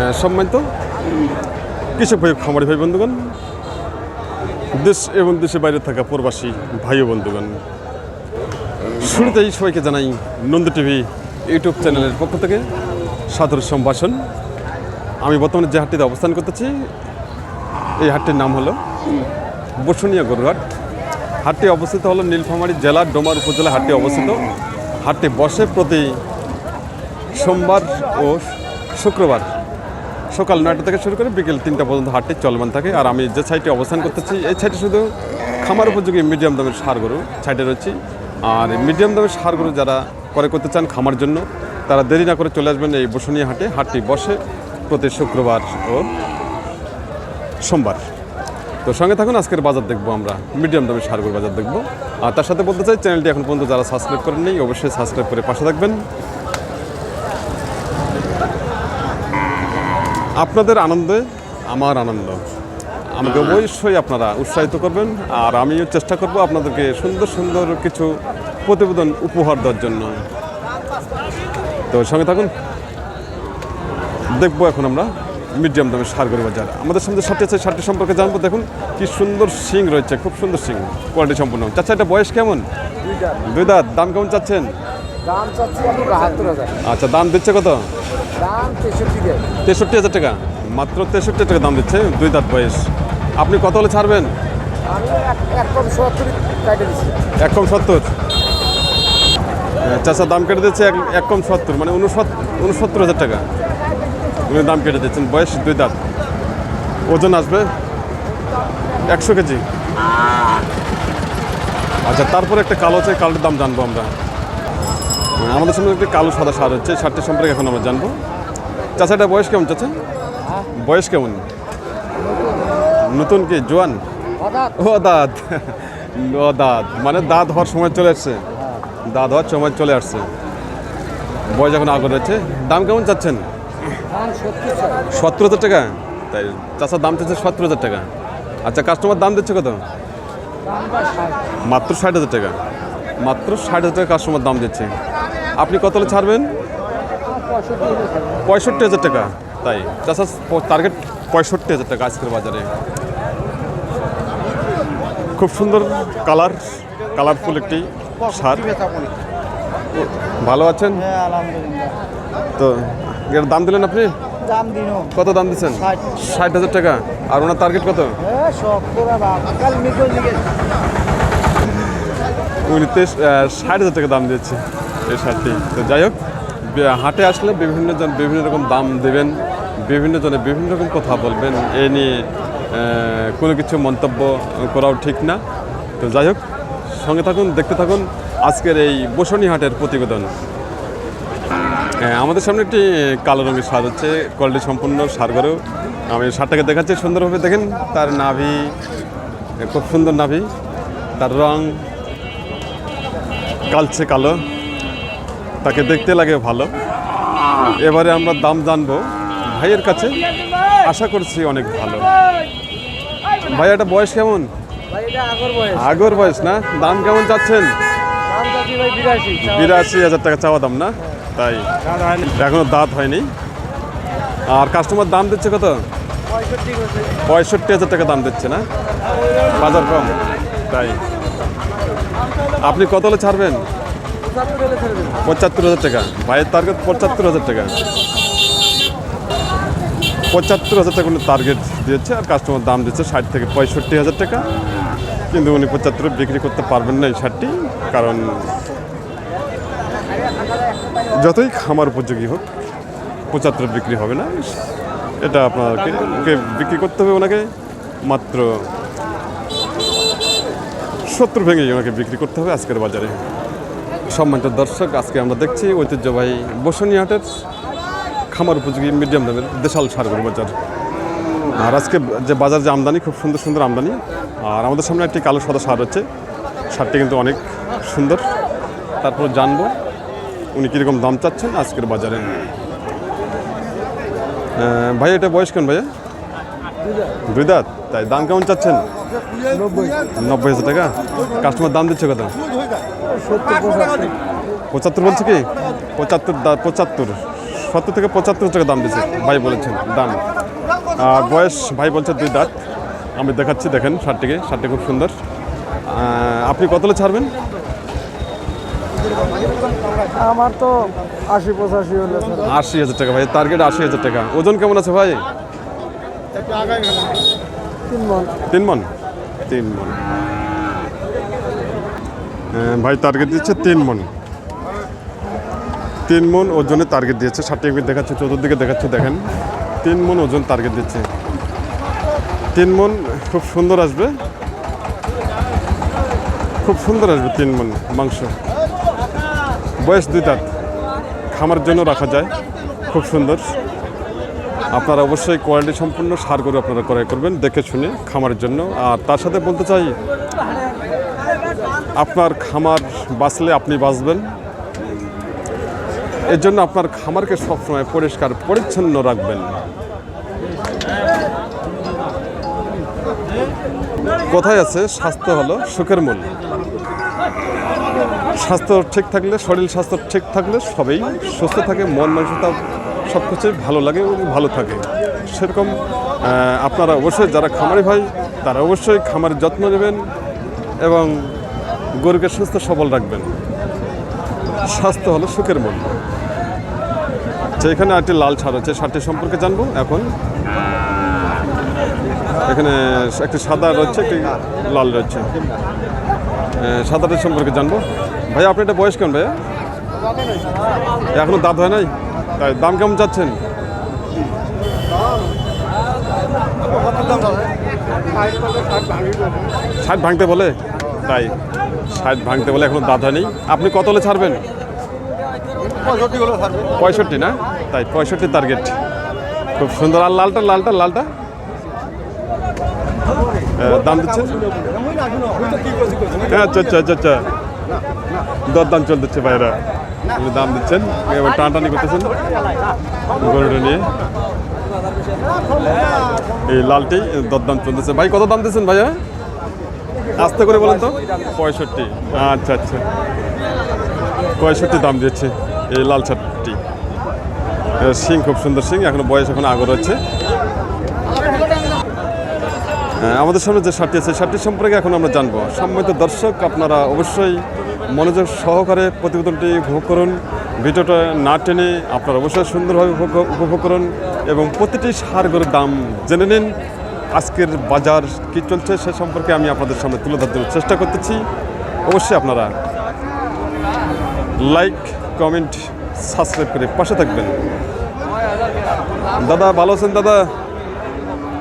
আহ, সম্মানিত কৃষক ভাই খামারি ভাই বন্ধুগণ দেশ এবং দেশের বাইরে থাকা প্রবাসী ভাই বন্ধুগণ শুরুতেই সবাইকে জানাই নন্দ টিভি ইউটিউব চ্যানেলের পক্ষ থেকে সাদর সম্ভাষণ। আমি বর্তমানে যে হাটটিতে অবস্থান করতেছি এই হাটটির নাম হলো বসুনিয়া গরুহাট হাটটি অবস্থিত হলো নীলফামারী জেলার ডোমার উপজেলা হাটটি অবস্থিত। হাটটি বসে প্রতি সোমবার ও শুক্রবার। সকাল নয়টা থেকে শুরু করে বিকেল তিনটা পর্যন্ত হাটটি চলমান থাকে। আর আমি যে সাইটে অবস্থান করতেছি, এই সাইটে শুধু খামার উপযোগী মিডিয়াম দামের সার গরু সাইডে রয়েছি। আর মিডিয়াম দামের সার গরু যারা করে করতে চান খামার জন্য, তারা দেরি না করে চলে আসবেন এই বসুনিয়া হাটে। হাটটি বসে প্রতি শুক্রবার ও সোমবার। তো সঙ্গে থাকুন, আজকের বাজার দেখব আমরা। মিডিয়াম দামের সারগুর বাজার দেখব। আর তার সাথে বলতে চাই, চ্যানেলটি এখন পর্যন্ত যারা সাবস্ক্রাইব করেননি, অবশ্যই সাবস্ক্রাইব করে পাশে থাকবেন। আপনাদের আনন্দে আমার আনন্দ। আমাকে অবশ্যই আপনারা উৎসাহিত করবেন আর আমিও চেষ্টা করব আপনাদেরকে সুন্দর সুন্দর কিছু প্রতিবেদন উপহার দেওয়ার জন্য। তো সঙ্গে থাকুন। দেখব এখন আমরা মিডিয়াম দামের সারগরি বাজার। আমাদের সামনে ষাটটি আছে ষাটটি সম্পর্কে জানব। দেখুন কি সুন্দর সিং রয়েছে খুব সুন্দর সিং। কোয়ালিটি সম্পূর্ণ। চাচ্ছা এটা বয়স কেমন? দুই দাঁত। দাম কেমন চাচ্ছেন? দাম চাচ্ছি আমি বাহাত্তর হাজার। আচ্ছা দাম দিচ্ছে কত? দাম তেষট্টি হাজার টাকা। মাত্র তেষট্টি টাকা দাম দিচ্ছে দুই দাঁত বয়স। আপনি কত হলে ছাড়বেন? আমি এক- কম সত্তর কাটে দিচ্ছি। এক কম সত্তর? চাষার দাম কেটে দিচ্ছে এক এক কম সত্তর মানে উনসত্তর হাজার টাকা। উনি দাম কেটে দিচ্ছেন বয়স দুই দাঁত। ওজন আসবে একশো কেজি। আচ্ছা তারপরে একটা কালো আছে কালোর দাম জানব আমরা। আমাদের সামনে একটি কালো সাদা সার হচ্ছে সারটি সম্পর্কে এখন আমরা জানব। চাচাটা বয়স কেমন, চাচা? বয়স কেমন? নতুন কি, জোয়ান? ও দাঁত। ও দাঁত। মানে দাঁত হওয়ার সময় চলে আসছে। দাঁত হওয়ার সময় চলে আসছে। বয়স এখন আগে রয়েছে দাম কেমন চাচ্ছেন? সত্তর হাজার টাকা? তাই চাষার দাম চাচ্ছে সত্তর হাজার টাকা। আচ্ছা কাস্টমার দাম দিচ্ছে কত? মাত্র ষাট হাজার টাকা। মাত্র ষাট হাজার টাকা কাস্টমার দাম দিচ্ছে। আপনি কত ছাড়বেন? পঁয়ষট্টি হাজার টাকা। তাই চাষার টার্গেট পঁয়ষট্টি হাজার টাকা আজকের বাজারে। খুব সুন্দর কালার কালারফুল একটি সার। ভালো আছেন? হ্যাঁ তো এর দাম দিলেন আপনি? দাম কত দাম দিচ্ছেন? ষাট। হাজার টাকা। আর ওনার টার্গেট কত? হ্যাঁ উনি ষাট হাজার টাকা দাম দিচ্ছে এই শার্টটি তো যাই হোক হাটে আসলে বিভিন্ন জন বিভিন্ন রকম দাম দেবেন, বিভিন্ন জনে বিভিন্ন রকম কথা বলবেন, এ নিয়ে কোনো কিছু মন্তব্য করাও ঠিক না। তো যাই হোক, সঙ্গে থাকুন, দেখতে থাকুন আজকের এই বসনি হাটের প্রতিবেদন। আমাদের সামনে একটি কালো রঙের সার হচ্ছে, কোয়ালিটি সম্পূর্ণ সার গরু। আমি সারটাকে দেখাচ্ছি, সুন্দরভাবে দেখেন, তার নাভি, খুব সুন্দর নাভি, তার রং কালচে কালো। তাকে দেখতে লাগে ভালো। এবারে আমরা দাম জানব। ভাইয়ের কাছে আশা করছি অনেক ভালো। ভাই এটা বয়স কেমন? আগর বয়স। না? দাম কেমন চাচ্ছেন? বিরাশি। হাজার টাকা চাওয়া দাম না? তাই। এখনও দাঁত হয়নি। আর কাস্টমার দাম দিচ্ছে কত? পঁয়ষট্টি হাজার টাকা দাম দিচ্ছে না? বাজার কম। তাই। আপনি কত হলে ছাড়বেন? পঁচাত্তর হাজার টাকা। ভাইয়ের টার্গেট পঁচাত্তর হাজার টাকা। পঁচাত্তর হাজার টাকা উনি টার্গেট দিয়েছে আর কাস্টমার দাম দিচ্ছে ষাট থেকে পঁয়ষট্টি হাজার টাকা। কিন্তু উনি পঁচাত্তর বিক্রি করতে পারবেন না এই শার্টটি কারণ যতই খামার উপযোগী হোক, পঁচাত্তর বিক্রি হবে না। এটা আপনাকে বিক্রি করতে হবে ওনাকে, মাত্র সত্তর ভেঙে ওনাকে বিক্রি করতে হবে আজকের বাজারে। সম্মানিত দর্শক, আজকে আমরা দেখছি ঐতিহ্যবাহী বসুনিহাটের খামার উপযোগী মিডিয়াম দামের দেশাল সারগুলো বাজার। আর আজকে যে বাজার যে আমদানি, খুব সুন্দর সুন্দর আমদানি, আর আমাদের সামনে একটি কালো সাদা সার হচ্ছে সারটি কিন্তু অনেক সুন্দর। তারপর জানব উনি কীরকম দাম চাচ্ছেন আজকের বাজারে। ভাই, এটা বয়স কেন ভাইয়া? দুই দাঁত। তাই দাম কেমন চাচ্ছেন? নব্বই। হাজার টাকা? কাস্টমার দাম দিচ্ছে সত্তর পঁচাত্তর। বলছে কি? পঁচাত্তর পঁচাত্তর। সত্তর থেকে পঁচাত্তর টাকা দাম দিচ্ছে ভাই বলেছেন দাম। আর বয়স ভাই বলছে দুই দাঁত। আমি দেখাচ্ছি দেখেন শার্টটিকে শার্টটি খুব সুন্দর। আপনি কতলে ছাড়বেন? আমার তো আশি পঁচাশি হলে আশি হাজার টাকা ভাই টার্গেট আশি হাজার টাকা। ওজন কেমন আছে ভাই? তিন মন। তিন মন? তিন মন। ভাই টার্গেট দিচ্ছে তিন মন। তিন মন ওজনে টার্গেট দিয়েছে। ষাটটি আমি দেখাচ্ছে, চতুর্দিকে দেখাচ্ছে, দেখেন। তিন মন ওজন টার্গেট দিচ্ছে। তিন মন খুব সুন্দর আসবে। খুব সুন্দর আসবে তিন মন মাংস। বয়স দুই দাঁত খামার জন্য রাখা যায়। খুব সুন্দর। আপনারা অবশ্যই কোয়ালিটি সম্পূর্ণ সার গরু আপনারা ক্রয় করবেন, দেখে শুনে খামারের জন্য। আর তার সাথে বলতে চাই আপনার খামার বাঁচলে আপনি বাঁচবেন। এর জন্য আপনার খামারকে সবসময় পরিষ্কার, পরিচ্ছন্ন রাখবেন। কোথায় আছে? স্বাস্থ্য হলো সুখের মূল। স্বাস্থ্য ঠিক থাকলে, শরীর স্বাস্থ্য ঠিক থাকলে সবই সুস্থ থাকে, মন মানসিকতা সব কিছুই ভালো লাগে এবং ভালো থাকে। সেরকম আপনারা অবশ্যই যারা খামারি ভাই, তারা অবশ্যই খামারের যত্ন নেবেন এবং গরুকে সুস্থ সবল রাখবেন। স্বাস্থ্য হলো সুখের মূল। তো এখানে একটি লাল ছাড় আছে সারটি সম্পর্কে জানব এখন। এখানে একটি সাদা রয়েছে, একটি লাল রয়েছে। সাঁতারের সম্পর্কে জানব। ভাইয়া আপনি এটা বয়স কেমন ভাইয়া? এখনও দাঁত হয় নাই? তাই, দাম কেমন চাচ্ছেন? ষাট ভাঙতে বলে? তাই। ষাট ভাঙতে বলে এখনও দাঁত হয়নি আপনি কত হলে ছাড়বেন? পঁয়ষট্টি না? তাই পঁয়ষট্টি টার্গেট খুব সুন্দর। আর লালটা লালটা লালটা? দাম দিচ্ছেন? হ্যাঁ আচ্ছা আচ্ছা আচ্ছা আচ্ছা দরদাম চলতেছে উনি দাম দিচ্ছেন। এবার টানটানি করতেছেন। গরুটা নিয়ে। এই লালটি, দরদাম চলতেছে। ভাই, কত দাম দিচ্ছেন ভাইয়া? আস্তে করে বলেন তো। পঁয়ষট্টি। আচ্ছা আচ্ছা। পঁয়ষট্টি দাম দিচ্ছে এই লাল ছাটটি সিং খুব সুন্দর সিং এখন বয়স এখন আগর হচ্ছে। হ্যাঁ, আমাদের সামনে যে শার্টটি আছে শার্টটি সম্পর্কে এখন আমরা জানব। সম্মানিত দর্শক আপনারা অবশ্যই মনোযোগ সহকারে প্রতিবেদনটি উপভোগ করুন। ভিডিওটা না টেনে আপনারা অবশ্যই সুন্দরভাবে উপভোগ করুন এবং প্রতিটি সার গরুর দাম জেনে নিন। আজকের বাজার কী চলছে সে সম্পর্কে আমি আপনাদের সামনে তুলে ধরার জন্য চেষ্টা করতেছি। অবশ্যই আপনারা লাইক কমেন্ট সাবস্ক্রাইব করে পাশে থাকবেন। দাদা ভালো আছেন দাদা?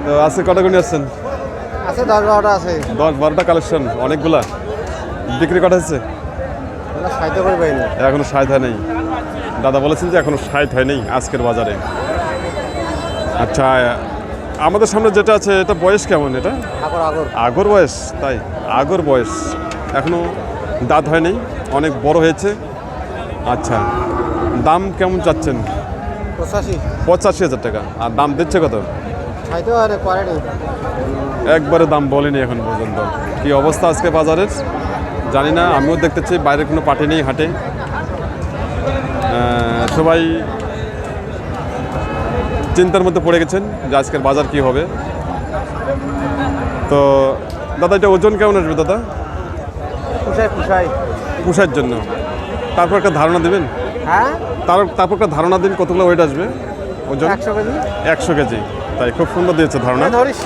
তো আজকে কটা গুণি আসছেন? আছে দশ বারোটা আছে। দশ বারোটা কালেকশন অনেকগুলা। বিক্রি হচ্ছে সাহিত্য করে এখনও সাইজ হয় নাই। দাদা বলেছেন যে এখনও সাইজ হয় নাই আজকের বাজারে। আচ্ছা আমাদের সামনে যেটা আছে এটা বয়স কেমন এটা? আগর বয়স তাই? আগর বয়স। এখনও দাঁত হয়নি অনেক বড় হয়েছে। আচ্ছা দাম কেমন চাচ্ছেন? পঁচাশি। পঁচাশি হাজার টাকা। আর দাম দিচ্ছে কত? আরে একবারে দাম বলেনি এখন পর্যন্ত। কি অবস্থা আজকে বাজারের? জানি না আমিও দেখতেছি বাইরে কোনো পার্টি নেই হাটে। সবাই চিন্তার মধ্যে পড়ে গেছেন যে আজকের বাজার কি হবে। তো দাদা এটা ওজন কেমন আসবে দাদা? পুষার জন্য। তারপর একটা ধারণা দেবেন? হ্যাঁ? তার তারপর একটা ধারণা দিন কতগুলো ওয়েট আসবে ওজন? একশো কেজি। একশো কেজি। তাই খুব সুন্দর দিয়েছে ধারণা। ধরিস।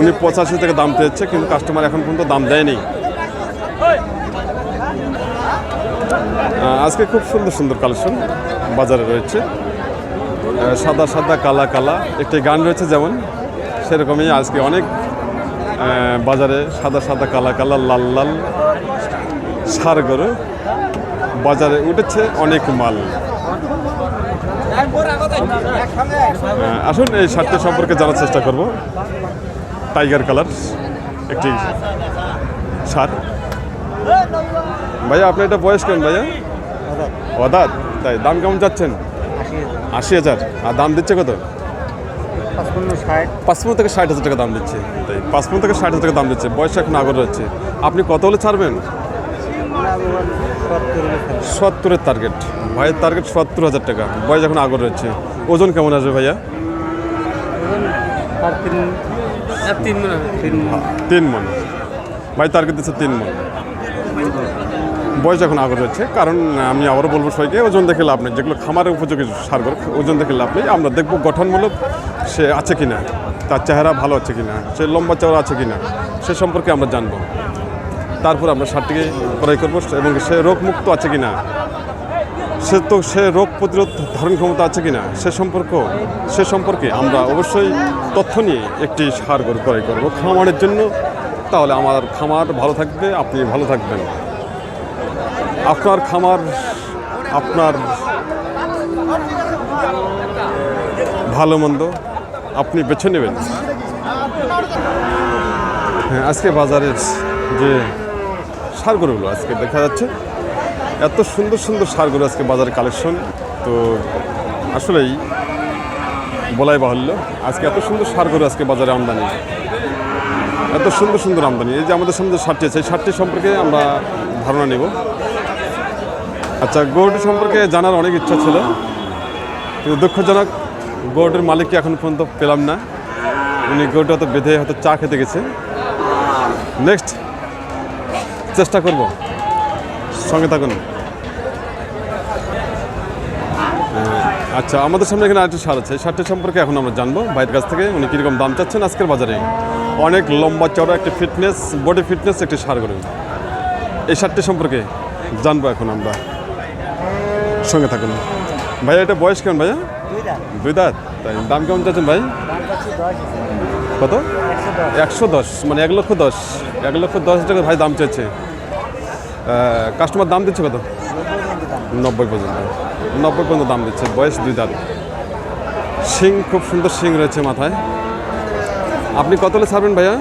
উনি পঁচাশি থেকে দাম পেয়েছে কিন্তু কাস্টমার এখন পর্যন্ত দাম দেয়নি। আজকে খুব সুন্দর সুন্দর কালেকশন বাজারে রয়েছে। সাদা সাদা কালা কালা। একটি গান রয়েছে যেমন সেরকমই আজকে অনেক বাজারে সাদা সাদা কালা কালা লাল লাল সার গরু বাজারে উঠেছে অনেক মাল। আসুন এই শার্টটি সম্পর্কে জানার চেষ্টা করব। টাইগার কালার একটি শার্ট ভাইয়া আপনি এটা বয়স কেমন ভাইয়া? অদাত তাই দাম কেমন যাচ্ছেন আশি হাজার। আর দাম দিচ্ছে কত? পাঁচপন্ন থেকে ষাট হাজার টাকা দাম দিচ্ছে। তাই পাঁচপন্ন থেকে ষাট হাজার টাকা দাম দিচ্ছে। বয়স এখন আগর রয়েছে। আপনি কত হলে ছাড়বেন? সত্তরের টার্গেট ভাইয়ের টার্গেট সত্তর হাজার টাকা। বয়স এখন আগর রয়েছে। ওজন কেমন আসবে ভাইয়া? তিন আর তিন তিন মণ। তিন মন। ভাই টার্গেট দিচ্ছে তিন মন। বয়স এখন আগর রয়েছে কারণ আমি আবারও বলব সবাইকে, ওজন দেখে লাভ নেই। যেগুলো খামারের উপযোগী সারগর ওজন দেখে লাভ নেই। আমরা দেখব গঠনমূলক সে আছে কি না তার চেহারা ভালো আছে কি না সে লম্বা চওড়া আছে কি না সে সম্পর্কে আমরা জানব। তারপর আমরা সারটিকে ক্রয় করব, এবং সে রোগমুক্ত আছে কি না সে তো সে রোগ প্রতিরোধ ধারণ ক্ষমতা আছে কি না সে সম্পর্ক, সে সম্পর্কে আমরা অবশ্যই তথ্য নিয়ে একটি সার ক্রয় করব। খামারের জন্য তাহলে আমার খামার ভালো থাকবে, আপনি ভালো থাকবেন। আপনার খামার, আপনার ভালো মন্দ, আপনি বেছে নেবেন। হ্যাঁ আজকে বাজারের যে সার গরুগুলো আজকে দেখা যাচ্ছে, এত সুন্দর সুন্দর সারগুলো আজকে বাজারে কালেকশন। তো আসলেই বলাই বাহুল্য, আজকে এত সুন্দর সারগুলো আজকে বাজারে আমদানি। এত সুন্দর সুন্দর আমদানি, এই যে আমাদের সামনে যে সারটি আছে, এই সারটি সম্পর্কে আমরা ধারণা নেব। আচ্ছা গরুটি সম্পর্কে জানার অনেক ইচ্ছা ছিল। কিন্তু দুঃখজনক, গরুটির মালিককে এখন পর্যন্ত পেলাম না। উনি গরুটা হয়তো বেঁধে হয়তো চা খেতে গেছে নেক্সট চেষ্টা করব। সঙ্গে থাকুন। আচ্ছা আমাদের সামনে এখানে আরেকটি সার আছে। সারটি সম্পর্কে এখন আমরা জানব। ভাইয়ের কাছ থেকে উনি কীরকম দাম চাচ্ছেন আজকের বাজারে। অনেক লম্বা চওড়া, একটি ফিটনেস বডি ফিটনেস একটি সার গরু। এই সারটি সম্পর্কে জানব এখন আমরা। সঙ্গে থাকুন। ভাইয়া, এটা বয়স কেমন ভাইয়া? দুই দাঁত। তাই, দাম কেমন চাচ্ছেন ভাই? কত? একশো দশ মানে এক লক্ষ দশ। এক লক্ষ দশ টাকা ভাই দাম চাইছে। কাস্টমার দাম দিচ্ছে কত? নব্বই পর্যন্ত। নব্বই পর্যন্ত দাম দিচ্ছে। বয়স দুই দাঁত। শিং, খুব সুন্দর শিং রয়েছে মাথায়। আপনি কত ছাড়বেন ভাইয়া?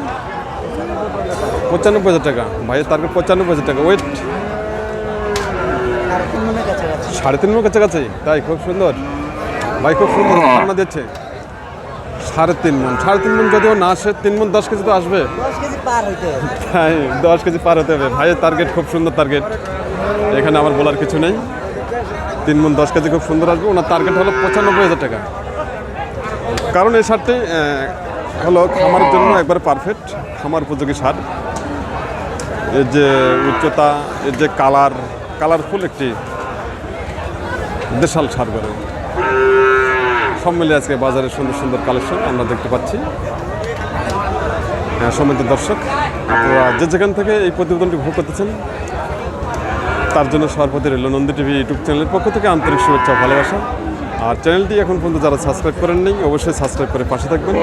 পঁচানব্বই হাজার টাকা। ভাইয়ের টার্গেট পঁচানব্বই হাজার টাকা। ওয়েট সাড়ে তিন মন কাছাকাছি। তাই খুব সুন্দর। ভাই খুব সুন্দর ধারণা দিচ্ছে। সাড়ে তিন মন। সাড়ে তিন মন যদিও না আসে তিন মন দশ কেজি তো আসবে। দশ কেজি পার হ্যাঁ দশ কেজি পার হতে হবে। ভাইয়ের টার্গেট খুব সুন্দর টার্গেট এখানে আমার বলার কিছু নেই। তিন মন দশ কেজি খুব সুন্দর আসবে। ওনার টার্গেট হলো পঁচানব্বই হাজার টাকা। কারণ এই সারটি হলো খামারের জন্য একবার পারফেক্ট খামার উপযোগী সার। এর যে উচ্চতা এর যে কালার কালারফুল একটি দেশাল সার করে সব মিলে আজকে বাজারে সুন্দর সুন্দর কালেকশন আমরা দেখতে পাচ্ছি। হ্যাঁ, সম্মানিত দর্শক আপনারা যে যেখান থেকে এই প্রতিবেদনটি ভোগ করতেছেন তার জন্য সর্বপ্রতি রইল নন্দী টিভি ইউটিউব চ্যানেলের পক্ষ থেকে আন্তরিক শুভেচ্ছা ভালোবাসা। আর চ্যানেলটি এখন পর্যন্ত যারা সাবস্ক্রাইব করেন নেই অবশ্যই সাবস্ক্রাইব করে পাশে থাকবেন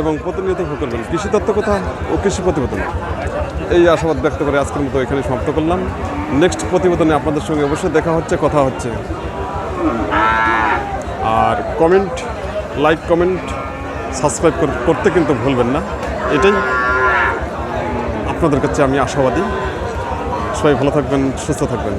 এবং প্রতিনিয়ত ভোগ করবেন। কৃষি তত্ত্ব কথা ও কৃষি প্রতিবেদন। এই আশাবাদ ব্যক্ত করে আজকের মতো এখানে সমাপ্ত করলাম। নেক্সট প্রতিবেদনে আপনাদের সঙ্গে অবশ্যই দেখা হচ্ছে, কথা হচ্ছে। আর কমেন্ট লাইক কমেন্ট সাবস্ক্রাইব করতে কিন্তু ভুলবেন না। এটাই আপনাদের কাছে আমি আশাবাদী। সবাই ভালো থাকবেন, সুস্থ থাকবেন।